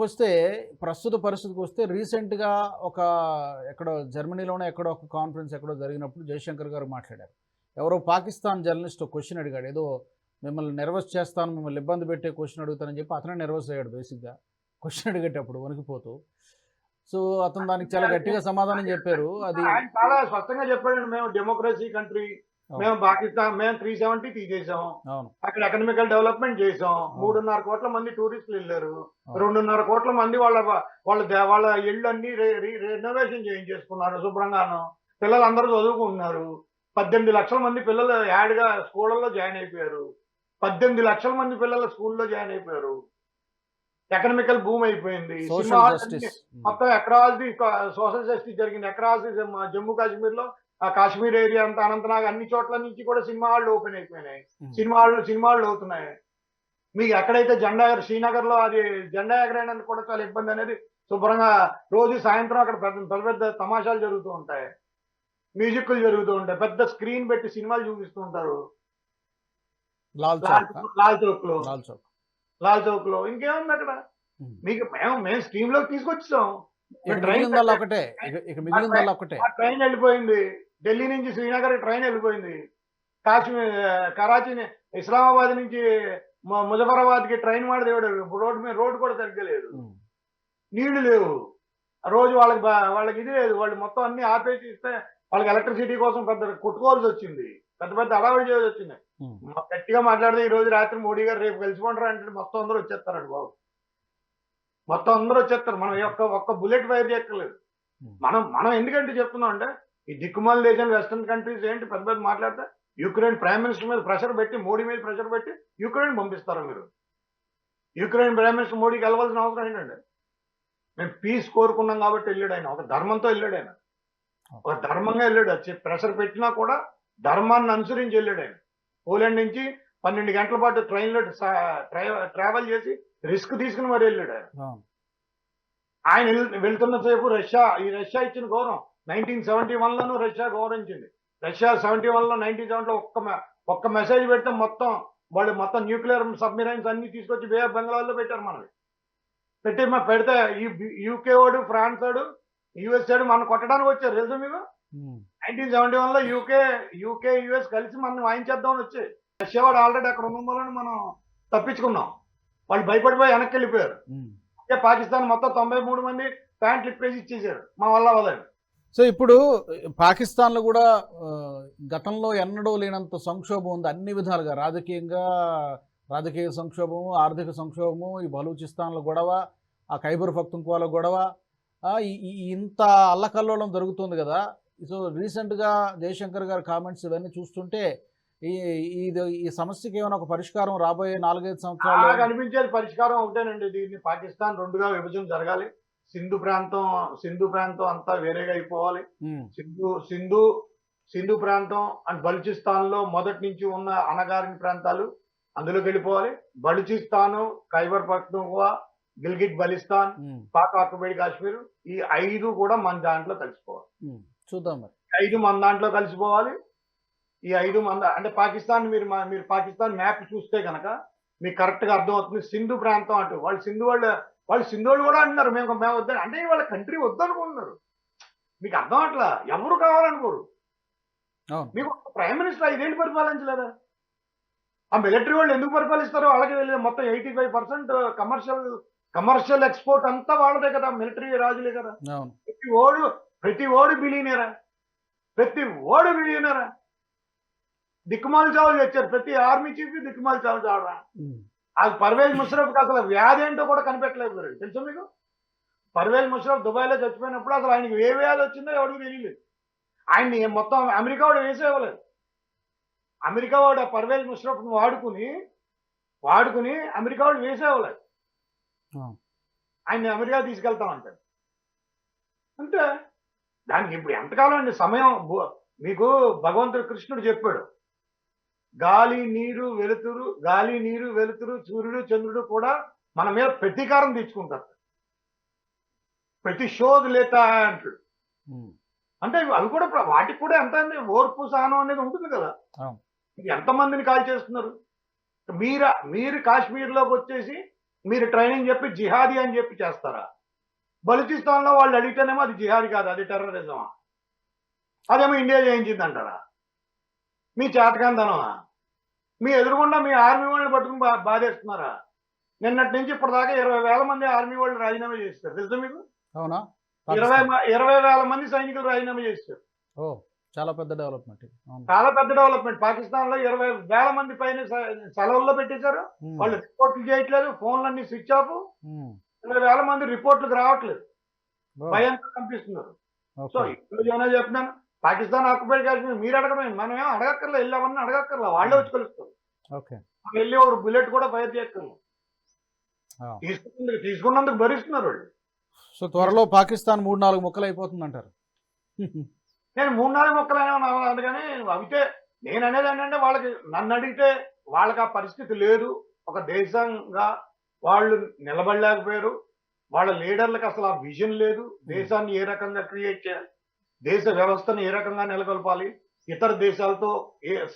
వస్తే ప్రస్తుత పరిస్థితికి వస్తే రీసెంట్గా ఒక ఎక్కడో జర్మనీలోనే ఎక్కడో ఒక కాన్ఫరెన్స్ ఎక్కడో జరిగినప్పుడు జయశంకర్ గారు మాట్లాడారు. ఎవరో పాకిస్తాన్ జర్నలిస్ట్ క్వశ్చన్ అడిగాడు. ఏదో మిమ్మల్ని నెర్వస్ చేస్తాను మిమ్మల్ని ఇబ్బంది పెట్టే క్వశ్చన్ అడుగుతానని చెప్పి అతనే నెర్వస్ అయ్యాడు బేసిక్గా. క్వశ్చన్ అడిగేటప్పుడు వణికిపోతూ. సో అతను దానికి చాలా గట్టిగా సమాధానం చెప్పారు. అది చాలా స్పష్టంగా చెప్పాడు మేము డెమోక్రసీ కంట్రీ మేము పాకిస్తాన్ మేము త్రీ సెవెంటీ తీసేసాం. అక్కడ ఎకనామికల్ డెవలప్మెంట్ చేసాం. మూడున్నర కోట్ల మంది టూరిస్టులు వెళ్ళారు. రెండున్నర కోట్ల మంది వాళ్ళ వాళ్ళ వాళ్ళ ఇళ్ళు అన్ని రెనోవేషన్ చేయించేసుకున్నారు శుభ్రంగాను. పిల్లలందరూ చదువుకుంటున్నారు. పద్దెనిమిది లక్షల మంది పిల్లలు యాడ్గా స్కూళ్ళల్లో జాయిన్ అయిపోయారు. పద్దెనిమిది లక్షల మంది పిల్లలు స్కూల్లో జాయిన్ అయిపోయారు. ఎకనామికల్ భూమి అయిపోయింది. మొత్తం ది సోషల్ జస్టిస్ జరిగింది. ది జమ్మూ కాశ్మీర్లో ఆ కాశ్మీర్ ఏరియా అంతా అనంతనాగ్ అన్ని చోట్ల నుంచి కూడా సినిమా హాళ్ళు ఓపెన్ అయిపోయినాయి. సినిమా హాళ్ళు సినిమా హాళ్ళు అవుతున్నాయి. మీకు ఎక్కడైతే జెండా శ్రీనగర్లో అది జెండా ఎగరేయడానికి కూడా చాలా ఇబ్బంది అనేది శుభ్రంగా రోజు సాయంత్రం అక్కడ పెద్ద పెద్ద పెద్ద తమాషాలు జరుగుతూ ఉంటాయి. మ్యూజిక్లు జరుగుతూ ఉంటాయి. పెద్ద స్క్రీన్ పెట్టి సినిమాలు చూపిస్తూ ఉంటారు. లాల్ చౌక్లో లాల్ చౌక్. లో ఇంకేముంది అక్కడ? ఉమ్. మీకు మేము మేము స్కీమ్లోకి తీసుకొచ్చాం ట్రైన్ ఒకటే. ట్రైన్ వెళ్ళిపోయింది. ఢిల్లీ నుంచి శ్రీనగర్ ట్రైన్ వెళ్ళిపోయింది. కాశ్మీర్ కరాచీ ఇస్లామాబాద్ నుంచి ముజఫరాబాద్కి ట్రైన్ మాట దేవుడు. రోడ్డు మీద రోడ్డు కూడా సరిగ్గా లేదు. ఉమ్. నీళ్ళు లేవు. రోజు వాళ్ళకి వాళ్ళకి ఇది లేదు. వాళ్ళు మొత్తం అన్ని ఆపేసి ఇస్తే వాళ్ళకి ఎలక్ట్రిసిటీ కోసం పెద్ద కొట్టుకోవాల్సి వచ్చింది. పెద్ద పెద్ద అడావిడి చేయాల్సి వచ్చింది. గట్టిగా మాట్లాడితే ఈ రోజు రాత్రి మోడీ గారు రేపు కలిసిపోంటారు అంటే మొత్తం అందరూ వచ్చేస్తారండి బాబు. మొత్తం అందరూ వచ్చేస్తారు. మనం ఒక్క ఒక్క బుల్లెట్ ఫైర్ చేయక్కర్లేదు. మనం మనం ఎందుకంటే చెప్తున్నాం అంటే ఈ దిక్కుమాల దేశం వెస్టర్న్ కంట్రీస్ ఏంటి? పెద్ద పెద్ద మాట్లాడితే యుక్రెయిన్ ప్రైమ్ మినిస్టర్ మీద ప్రెషర్ పెట్టి మోడీ మీద ప్రెషర్ పెట్టి యుక్రెయిన్ పంపిస్తారా మీరు? యుక్రెయిన్ ప్రైమ్ మినిస్టర్ మోడీకి వెళ్ళవలసిన అవసరం ఏంటండి? మేము పీస్ కోరుకున్నాం కాబట్టి వెళ్ళాడు ఆయన. ఒక ధర్మంతో వెళ్ళాడు ఆయన. ఒక ధర్మంగా వెళ్ళాడు. వచ్చి ప్రెషర్ పెట్టినా కూడా ధర్మాన్ని అనుసరించి వెళ్ళాడు ఆయన. పోలాండ్ నుంచి పన్నెండు గంటల పాటు ట్రైన్లో ట్రావెల్ చేసి రిస్క్ తీసుకుని మరి వెళ్ళాడు ఆయన. ఆయన వెళ్- వెళ్తున్న సేపు రష్యా ఈ రష్యా ఇచ్చిన గౌరవం నైన్టీన్ సెవెంటీ వన్ లోను రష్యా గౌరవించింది. రష్యా సెవెంటీ వన్లో నైన్టీన్ సెవెంటీ లో ఒక్క ఒక్క మెసేజ్ పెడితే మొత్తం వాళ్ళు మొత్తం న్యూక్లియర్ సబ్మిరైన్స్ అన్ని తీసుకొచ్చి బే ఆఫ్ బెంగాల్లో పెట్టారు మనవి పెట్టి పెడితే యూకే వాడు ఫ్రాన్స్ వాడు యుఎస్ వాడు మనం కొట్టడానికి వచ్చారు. తెలుసు మీకు. నైన్టీన్ సెవెంటీ వన్లో యూకే యూకే యుఎస్ కలిసి మనం వాయించేద్దామని వచ్చాయి రష్యా వాడు ఆల్రెడీ అక్కడ ఉన్న వల్ల మనం తప్పించుకున్నాం. వాళ్ళు భయపడిపోయి వెనక్కి వెళ్ళిపోయారు. అంటే పాకిస్తాన్ మొత్తం తొంభై మూడు మంది ప్యాంట్లు ఇప్పేసి ఇచ్చేసారు. మా వల్ల వదండి సో ఇప్పుడు పాకిస్తాన్లో కూడా గతంలో ఎన్నడూ లేనంత సంక్షోభం ఉంది. అన్ని విధాలుగా రాజకీయంగా రాజకీయ సంక్షోభము ఆర్థిక సంక్షోభము ఈ బలూచిస్తాన్ల గొడవ ఆ ఖైబర్ పఖ్తుంక్వాల గొడవ ఇంత అల్లకల్లోలం జరుగుతుంది కదా. సో రీసెంట్గా జయశంకర్ గారి కామెంట్స్ ఇవన్నీ చూస్తుంటే ఈ ఇది ఈ సమస్యకి ఏమైనా ఒక పరిష్కారం రాబోయే నాలుగైదు సంవత్సరాలు అనిపించేది పరిష్కారం ఒకటేనండి. దీన్ని పాకిస్తాన్ రెండుగా విభజన జరగాలి. సింధు ప్రాంతం సింధు ప్రాంతం అంతా వేరేగా అయిపోవాలి. సింధు సింధు సింధు ప్రాంతం అండ్ బలూచిస్తాన్లో మొదటి నుంచి ఉన్న అనగారిన ప్రాంతాలు అందులోకి వెళ్ళిపోవాలి. బలూచిస్తాను ఖైబర్ పఖ్తూన్ఖ్వా గిల్గిట్ బలిస్తాన్ పాక్ ఆక్యుపైడ్ కాశ్మీర్ ఈ ఐదు కూడా మన దాంట్లో కలిసిపోవాలి. చూద్దాం మరి. ఐదు మన దాంట్లో కలిసిపోవాలి. ఈ ఐదు మంద అంటే పాకిస్తాన్ మీరు మీరు పాకిస్తాన్ మ్యాప్ చూస్తే కనుక మీకు కరెక్ట్గా అర్థం అవుతుంది సింధు ప్రాంతం అంటూ వాళ్ళు సింధు వాళ్ళు వాళ్ళు సింధు వాళ్ళు కూడా అంటున్నారు మేము మేము వద్దని. అంటే వాళ్ళ కంట్రీ వద్దనుకుంటున్నారు. మీకు అర్థం అట్లా? ఎవరు కావాలనుకోరు. మీకు ప్రైమ్ మినిస్టర్ ఐదేళ్ళు పరిపాలించలేదా? ఆ మిలిటరీ వాళ్ళు ఎందుకు పరిపాలిస్తారో వాళ్ళకి తెలియదు. మొత్తం eighty five percent commercial commercial export అంతా వాళ్ళదే కదా. మిలిటరీ రాజులే కదా. ప్రతి ఓడు ప్రతి ఓడు బిలియనరా ప్రతి ఓడు బిలియనరా దిక్కుమాల చావులు తెచ్చారు. ప్రతి ఆర్మీ చీఫ్ దిక్కుమాల చావులు చావరా? అది పర్వేజ్ ముషరఫ్కి అసలు వ్యాధి ఏంటో కూడా కనిపెట్టలేకపోయారు తెలుసా మీకు? పర్వేజ్ ముషరఫ్ దుబాయ్లో చచ్చిపోయినప్పుడు అసలు ఆయనకి ఏ వ్యాధి వచ్చిందో ఎవరికి తెలియలేదు. ఆయన్ని మొత్తం అమెరికా వాడు వేసేవ్వలేదు అమెరికా వాడు ఆ పర్వేజ్ ముషరఫ్ని వాడుకుని వాడుకుని అమెరికా వాడు వేసేవ్వలేదు ఆ. ఆయన్ని అమెరికా తీసుకెళ్తామంటారు అంటే దానికి ఇప్పుడు ఎంతకాలం అండి సమయం? మీకు భగవంతుడు కృష్ణుడు చెప్పాడు. గాలి నీరు వెలుతురు గాలి నీరు వెలుతురు సూర్యుడు చంద్రుడు కూడా మన మీద ప్రతీకారం తెచ్చుకుంటారు ప్రతిశోధ లేత అంటాడు. అంటే అవి కూడా వాటికి కూడా ఎంత ఓర్పు సహనం అనేది ఉంటుంది కదా. ఎంతమందిని కాల్ చేస్తున్నారు? మీరు మీరు కాశ్మీర్లోకి వచ్చేసి మీరు ట్రైనింగ్ చెప్పి జిహాదీ అని చెప్పి చేస్తారా? బలూచిస్తాన్లో వాళ్ళు అడిగితేనేమో అది జిహాదీ కాదు అది టెర్రరిజమా? అదేమో ఇండియా చేయించిందంటారా మీ చేతకందనమా మీ ఎదురుగుండా మీ ఆర్మీ వాళ్ళని పట్టుకుని బా బాధేస్తున్నారా? నిన్నటి నుంచి ఇప్పటిదాకా ఇరవై వేల మంది ఆర్మీ వాళ్ళు రాజీనామా చేస్తారు తెలుసా మీకు? అవునా? ఇరవై ఇరవై వేల మంది సైనికులు రాజీనామా చేస్తారు ఓ చాలా పెద్ద డెవలప్మెంట్ చాలా పెద్ద డెవలప్మెంట్. పాకిస్తాన్లో ఇరవై వేల మంది పైన సెలవుల్లో పెట్టేశారు. వాళ్ళు రిపోర్ట్లు చేయట్లేదు ఫోన్లన్నీ స్విచ్ ఆఫ్. ఇరవై వేల మంది రిపోర్ట్లకు రావట్లేదు. భయంతో కనిపిస్తున్నారు సో. ఇప్పుడు ఏమైనా చెప్తున్నాను? పాకిస్తాన్ ఆక్యుపైడ్ కాశ్మీర్ మీరు అడగమే మనం ఏం అడగక్కర్లే వెళ్ళామని అడగక్కర్లా వాళ్ళే వచ్చి కలుస్తారు. వెళ్ళి ఒక బుల్లెట్ కూడా ఫైర్ చేయక్కర్లేదు. తీసుకున్నందుకు తీసుకున్నందుకు భరిస్తున్నారు వాళ్ళు. సో త్వరలో పాకిస్తాన్ మూడు నాలుగు ముక్కలు అయిపోతుంది అంటారు నేను మూడు నాలుగు మొక్కలైనా అందుకని అవితే నేను అనేది ఏంటంటే వాళ్ళకి నన్ను అడిగితే వాళ్ళకి ఆ పరిస్థితి లేదు. ఒక దేశంగా వాళ్ళు నిలబడలేకపోయారు. వాళ్ళ లీడర్లకు అసలు ఆ విజన్ లేదు. దేశాన్ని ఏ రకంగా క్రియేట్ చేయాలి? దేశ వ్యవస్థను ఏ రకంగా నెలకొల్పాలి? ఇతర దేశాలతో ఏ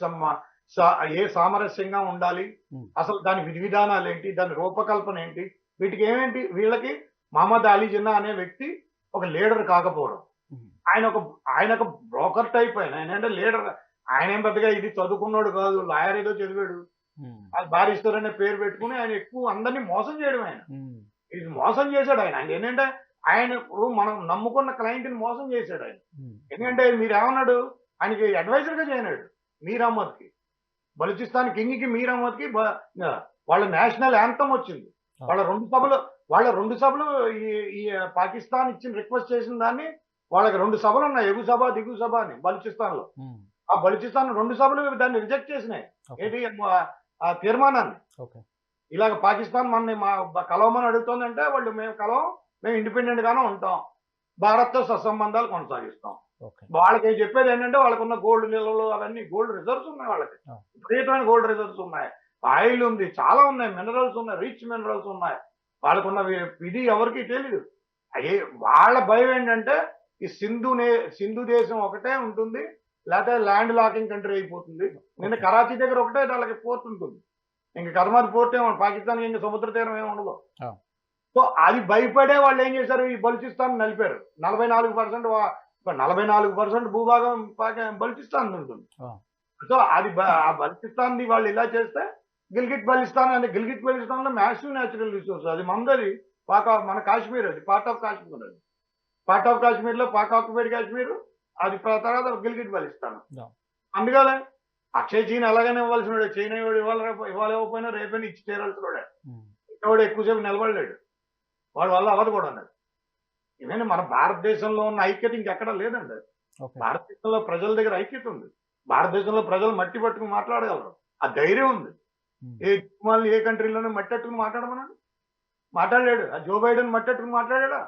ఏ సామరస్యంగా ఉండాలి. అసలు దాని విధి విధానాలు ఏంటి? దాని రూపకల్పన ఏంటి? వీటికి ఏమేంటి? వీళ్ళకి మహమ్మద్ అలీ జిన్నా అనే వ్యక్తి ఒక లీడర్ కాకపోవడం. ఆయన ఒక ఆయన ఒక బ్రోకర్ టైప్ ఆయన. అంటే లీడర్. ఆయన ఏం పెద్దగా ఇది చదువుకున్నాడు కాదు లాయర్ ఏదో చదివాడు. బారిస్టర్ అనే పేరు పెట్టుకుని ఆయన ఎక్కువ అందరినీ మోసం చేయడం ఆయన. ఇది మోసం చేశాడు ఆయన. ఆయన ఏంటంటే ఆయన ఇప్పుడు మనం నమ్ముకున్న క్లయింట్ని మోసం చేశాడు ఆయన. ఎందుకంటే మీరు ఏమన్నాడు ఆయనకి advisor గా చేయనాడు మీర్ అహ్మద్కి. బలూచిస్తాన్ కింగ్కి మీర్ అహ్మద్కి వాళ్ళ నేషనల్ యాంథమ్ వచ్చింది. వాళ్ళ రెండు సభలు వాళ్ళ రెండు సభలు ఈ పాకిస్తాన్ ఇచ్చిన రిక్వెస్ట్ చేసిన దాన్ని వాళ్ళకి రెండు సభలు ఉన్నాయి. ఎగు సభ దిగు సభ అని బలూచిస్తాన్లో ఆ బలూచిస్తాన్ రెండు సభలు దాన్ని రిజెక్ట్ చేసినాయి. ఏంటి? ఆ- తీర్మానాన్ని. ఇలాగ పాకిస్తాన్ మనని మా కలవమని అడుగుతోందంటే వాళ్ళు మేము కలవం. మేము ఇండిపెండెంట్ గానే ఉంటాం. భారత్తో సత్సంబంధాలు కొనసాగిస్తాం. వాళ్ళకి చెప్పేది ఏంటంటే వాళ్ళకు ఉన్న గోల్డ్ నిల్వలు అవన్నీ గోల్డ్ రిజర్వ్స్ ఉన్నాయి వాళ్ళకి. విపరీతమైన గోల్డ్ రిజర్వ్స్ ఉన్నాయి. ఆయిల్ ఉంది చాలా ఉన్నాయి. మినరల్స్ ఉన్నాయి రిచ్ మినరల్స్ ఉన్నాయి. వాళ్ళకున్న ఇది ఎవరికి తెలియదు అయ్యే వాళ్ళ భయం ఏంటంటే ఈ సింధు నే సింధు దేశం ఒకటే ఉంటుంది లేకపోతే ల్యాండ్ లాకింగ్ కంట్రీ అయిపోతుంది. నిన్న. కరాచీ దగ్గర ఒకటే వాళ్ళకి పోర్ట్ ఉంటుంది. ఇంకా కర్మాది పోర్ట్ ఏమో పాకిస్తాన్ ఇంకా సముద్ర తీరం ఏమి ఉండదు. సో అది భయపడే వాళ్ళు ఏం చేశారు? ఈ బలుచిస్తాన్ నలిపారు. నలభై నాలుగు పర్సెంట్ నలభై నాలుగు పర్సెంట్ భూభాగం బలుచిస్తాన్ ఉంటుంది. సో అది ఆ బలుచిస్తాన్ వాళ్ళు ఇలా చేస్తే గిల్గిట్ బలిస్తాన్ అంటే గిల్గిట్ బలిస్తాన్లో మ్యాసివ్ న్యాచురల్ రిసోర్స్ అది మందది. పాక మన కాశ్మీర్ అది. పార్ట్ ఆఫ్ కాశ్మీర్ అది. పార్ట్ ఆఫ్ కాశ్మీర్లో పాక్ ఆక్యుపైడ్ కాశ్మీర్. అది తర్వాత గిల్గిట్ బలిస్తాన్. అందుకనే అక్షయ్ చీన్ ఎలాగైనా ఇవ్వాల్సిన వాడే చైనా ఇవాళ ఇవ్వకపోయినా రేపైనా ఇచ్చి ఉమ్, వాడు ఎక్కువసేపు నిలబడలేడు. వాడి వల్ల అవ్వదు కూడా అన్నది. ఇవన్నీ మన భారతదేశంలో ఉన్న ఐక్యత ఇంకెక్కడా లేదండి. భారతదేశంలో ప్రజల దగ్గర ఐక్యత ఉంది. భారతదేశంలో ప్రజలు మట్టి పట్టుకుని మాట్లాడగలరు. ఆ ధైర్యం ఉంది. ఏ వాళ్ళు ఏ కంట్రీలోనూ మట్టి పట్టుకుని మాట్లాడమన్నాడు? మాట్లాడలేడు. ఆ జో బైడెన్ మట్టి పట్టుకుని మాట్లాడాడా?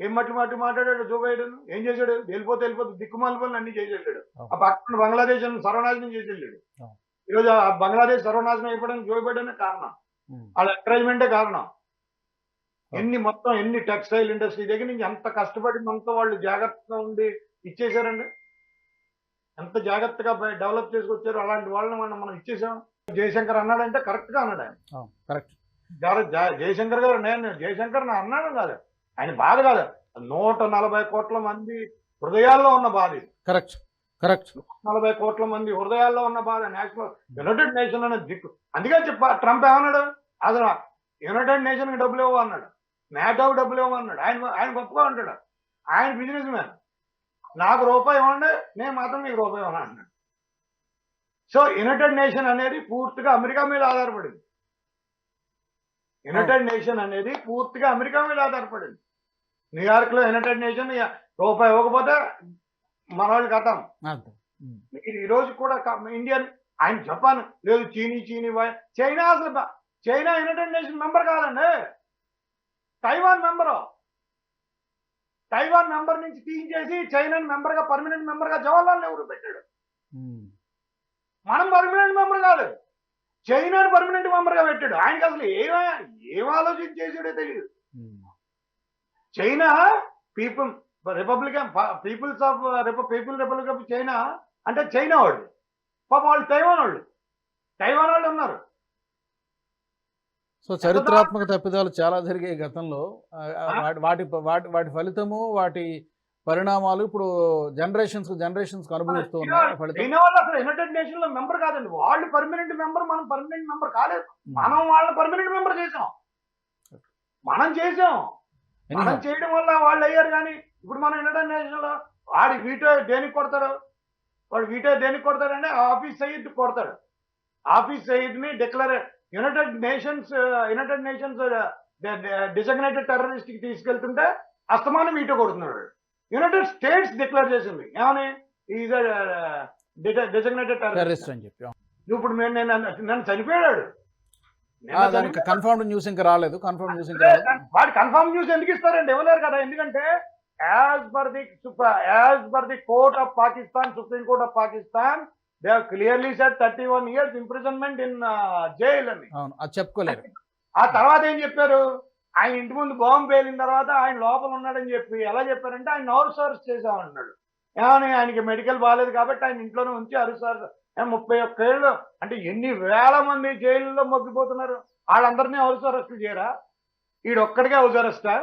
ఏం మట్టి మట్టి మాట్లాడాడు జో బైడెన్? ఏం చేశాడు? వెళ్ళిపోతే వెళ్ళిపోతే దిక్కుమాల పనులు అన్ని చేసేళ్ళాడు ఆ పక్కన బంగ్లాదేశ్ సర్వనాశనం చేసేళ్ళాడు అవును. ఈరోజు ఆ బంగ్లాదేశ్ సర్వనాశనం అయిపోవడానికి జో బైడెన్ కారణం. వాళ్ళ ఎంకరేజ్మెంటే కారణం. ఎన్ని మొత్తం ఎన్ని టెక్స్టైల్ ఇండస్ట్రీ దగ్గర నుంచి ఎంత కష్టపడి మనతో వాళ్ళు జాగ్రత్తగా ఉండి ఇచ్చేసారండి ఎంత జాగ్రత్తగా డెవలప్ చేసుకొచ్చారు అలాంటి వాళ్ళని మనం మనం ఇచ్చేసాం జయశంకర్ అన్నాడంటే కరెక్ట్గా అన్నాడు ఆయన. కరెక్ట్. జయశంకర్ గారు నేను జయశంకర్ నా అన్నాను కాదు. ఆయన బాధ కాదు. నూట నలభై కోట్ల మంది హృదయాల్లో ఉన్న బాధ కరెక్ట్ కరెక్ట్. నలభై కోట్ల మంది హృదయాల్లో ఉన్న బాధ. నేషనల్ యునైటెడ్ నేషన్ అనే దిక్కు అందుకే చెప్ప ట్రంప్ ఏమన్నాడు? అసలు యునైటెడ్ నేషన్కి డబ్బులు ఇవ్వ అన్నాడు. నాటోకి డబ్బులు ఇవ్వ అన్నాడు ఆయన ఆయన గొప్పగా అంటాడు ఆయన బిజినెస్ మ్యాన్ నాకు రూపాయి ఇవ్వండి నేను మాత్రం మీకు రూపాయి ఇవ్వను అన్నాడు. సో యునైటెడ్ నేషన్ అనేది పూర్తిగా అమెరికా మీద ఆధారపడింది. యునైటెడ్ నేషన్ అనేది పూర్తిగా అమెరికా మీద ఆధారపడింది. న్యూయార్క్లో యునైటెడ్ నేషన్ రూపాయి ఇవ్వకపోతే మన వాళ్ళు కథం. అంతే ఉమ్, మీరు ఈ రోజు కూడా ఇండియన్ ఆయన జపాన్ లేదు చీనీ చీనీ చైనా అసలు చైనా యునైటెడ్ నేషన్ మెంబర్ కాదండి. Taiwan member. తైవాన్ మెంబర్ నుంచి తీయించేసి చైనా మెంబర్గా పర్మనెంట్ మెంబర్గా జవహర్లాల్ నెహ్రూ పెట్టాడు. మనం పర్మనెంట్ మెంబర్ కాదు. చైనాని పర్మనెంట్ మెంబర్గా పెట్టాడు. ఆయనకి అసలు ఏం ఏం ఆలోచన చేసాడో తెలియదు China people republican peoples of people republic of China అంటే చైనా వాళ్ళు. పాపం వాళ్ళు తైవాన్ వాళ్ళు. తైవాన్ వాళ్ళు ఉన్నారు. సో చరిత్రాత్మక తప్పిదాలు చాలా జరిగాయి గతంలో? వాటి వాటి వాటి ఫలితము వాటి పరిణామాలు ఇప్పుడు జనరేషన్స్ జనరేషన్స్ అనుభవిస్తూ నేషన్లో మెంబర్ కాదండి. వాళ్ళు పర్మనెంట్ మెంబర్ మనం పర్మనెంట్ మెంబర్ కాలేదు. మనం వాళ్ళని పర్మనెంట్ మెంబర్ చేసాం. మనం చేసాం. మనం చేయడం వల్ల వాళ్ళు అయ్యారు కానీ ఇప్పుడు మనం నేషన్లో వాడి వీటో దేనికి కొడతాడు వాడు వీటో దేనికి కొడతాడంటే ఆఫీస్ సయీద్ కొడతాడు. Hafiz సయీద్ని declare united nations united nations designated టెర్రరిస్ట్కి తీసుకెళ్తుంటే అస్తమానం వీటో కొడుతున్నాడు. యునైటెడ్ స్టేట్స్ డిక్లేర్ చేసింది. ఏమని? ఈజ్ డిజగ్నేటెడ్ టెర్రరిస్ట్ అని చెప్పి ఇప్పుడు నేను నేను నన్ను చనిపోయాడు. దానికి. కన్ఫర్మ్డ్ న్యూస్ ఇంకా రాలేదు. కన్ఫర్మ్ న్యూస్ ఇంకా వాడు కన్ఫర్మ్ న్యూస్ ఎందుకు ఇస్తారండి ఇవ్వలేరు కదా. ఎందుకంటే as per the as per the court of Pakistan supreme court of Pakistan they clearly set thirty one years imprisonment in jail అని. అవును అది చెప్పుకోలేరు. ఆ తర్వాత ఏం చెప్పారు? ఆయన ఇంటి ముందు బాంబు పేలిన తర్వాత ఆయన లోపల ఉన్నాడని చెప్పి ఎలా చెప్పారంటే ఆయన నవర్ సర్చ్ చేసామన్నాడు ఏమని? ఆయనకి మెడికల్ బాగాలేదు కాబట్టి ఆయన ఇంట్లోనే ఉంచి అరుసారు ముప్పై ఒక్క ఏళ్ళు అంటే ఎన్ని వేల మంది జైల్లో మొగ్గిపోతున్నారు? వాళ్ళందరినీ హౌస్ అరెస్ట్ చేయరా? ఈడొక్కడికే హౌస్ అరెస్టా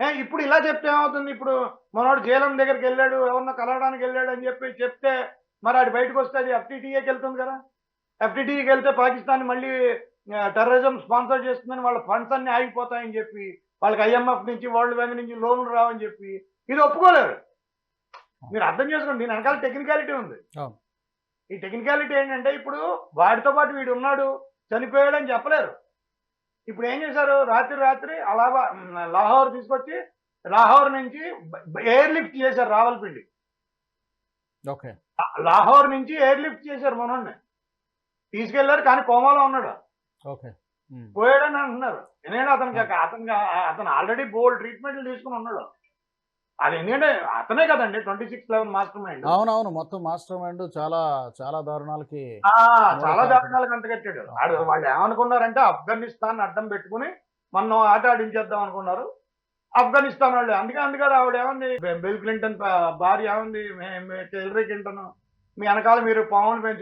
ఏ, ఇప్పుడు ఇలా చెప్తే ఏమవుతుంది? ఇప్పుడు మనోడు జైలం దగ్గరికి వెళ్ళాడు ఎవరన్నా కలవడానికి వెళ్ళాడు అని చెప్పి చెప్తే మరి ఆడి బయటకు వస్తే అది ఎఫ్టీటీఏకి వెళ్తుంది కదా. ఎఫ్టీటీకి వెళ్తే పాకిస్తాన్ మళ్ళీ టెర్రరిజం స్పాన్సర్ చేస్తుందని వాళ్ళ ఫండ్స్ అన్ని ఆగిపోతాయని చెప్పి వాళ్ళకి ఐఎంఎఫ్ నుంచి వరల్డ్ బ్యాంక్ నుంచి లోన్లు రావని చెప్పి ఇది ఒప్పుకోలేరు. మీరు అర్థం చేసుకోండి దీని వెనకాల టెక్నికాలిటీ ఉంది. ఈ టెక్నికాలిటీ ఏంటంటే ఇప్పుడు వాడితో పాటు వీడు ఉన్నాడు చనిపోయాడని చెప్పలేరు. ఇప్పుడు ఏం చేశారు? రాత్రి రాత్రి అలాబా లాహోర్ తీసుకొచ్చి లాహోర్ నుంచి ఎయిర్ లిఫ్ట్ చేశారు రావల్పిండి. ఓకే. లాహోర్ నుంచి ఎయిర్ లిఫ్ట్ చేశారు మనోడిని. తీసుకెళ్ళారు కానీ కోమాలో ఉన్నాడు. ఓకే. ఉమ్. పోయాడని అంటున్నారు. ఎందుకంటే అతనికి అతనికి అతను ఆల్రెడీ బోల్డ్ ట్రీట్మెంట్లు తీసుకుని ఉన్నాడు. అది ఎందుకంటే అతనే కదండి twenty six eleven mastermind అవునవును మొత్తం మాస్టర్ మైండ్ చాలా చాలా దారుణాలకి చాలా దారుణాలకు అంతకట్టాడు వాళ్ళు ఏమనుకున్నారంటే ఆఫ్ఘనిస్తాన్ అడ్డం పెట్టుకుని మనం ఆట ఆడించేద్దాం అనుకున్నారు. ఆఫ్ఘనిస్తాన్ వాళ్ళు. అందుకే అందుకే ఆవిడ ఏమంది బిల్ క్లింటన్ భార్య ఏమంది హిలరీ క్లింటన్. మీ వెనకాల మీరు పావులు పెంచు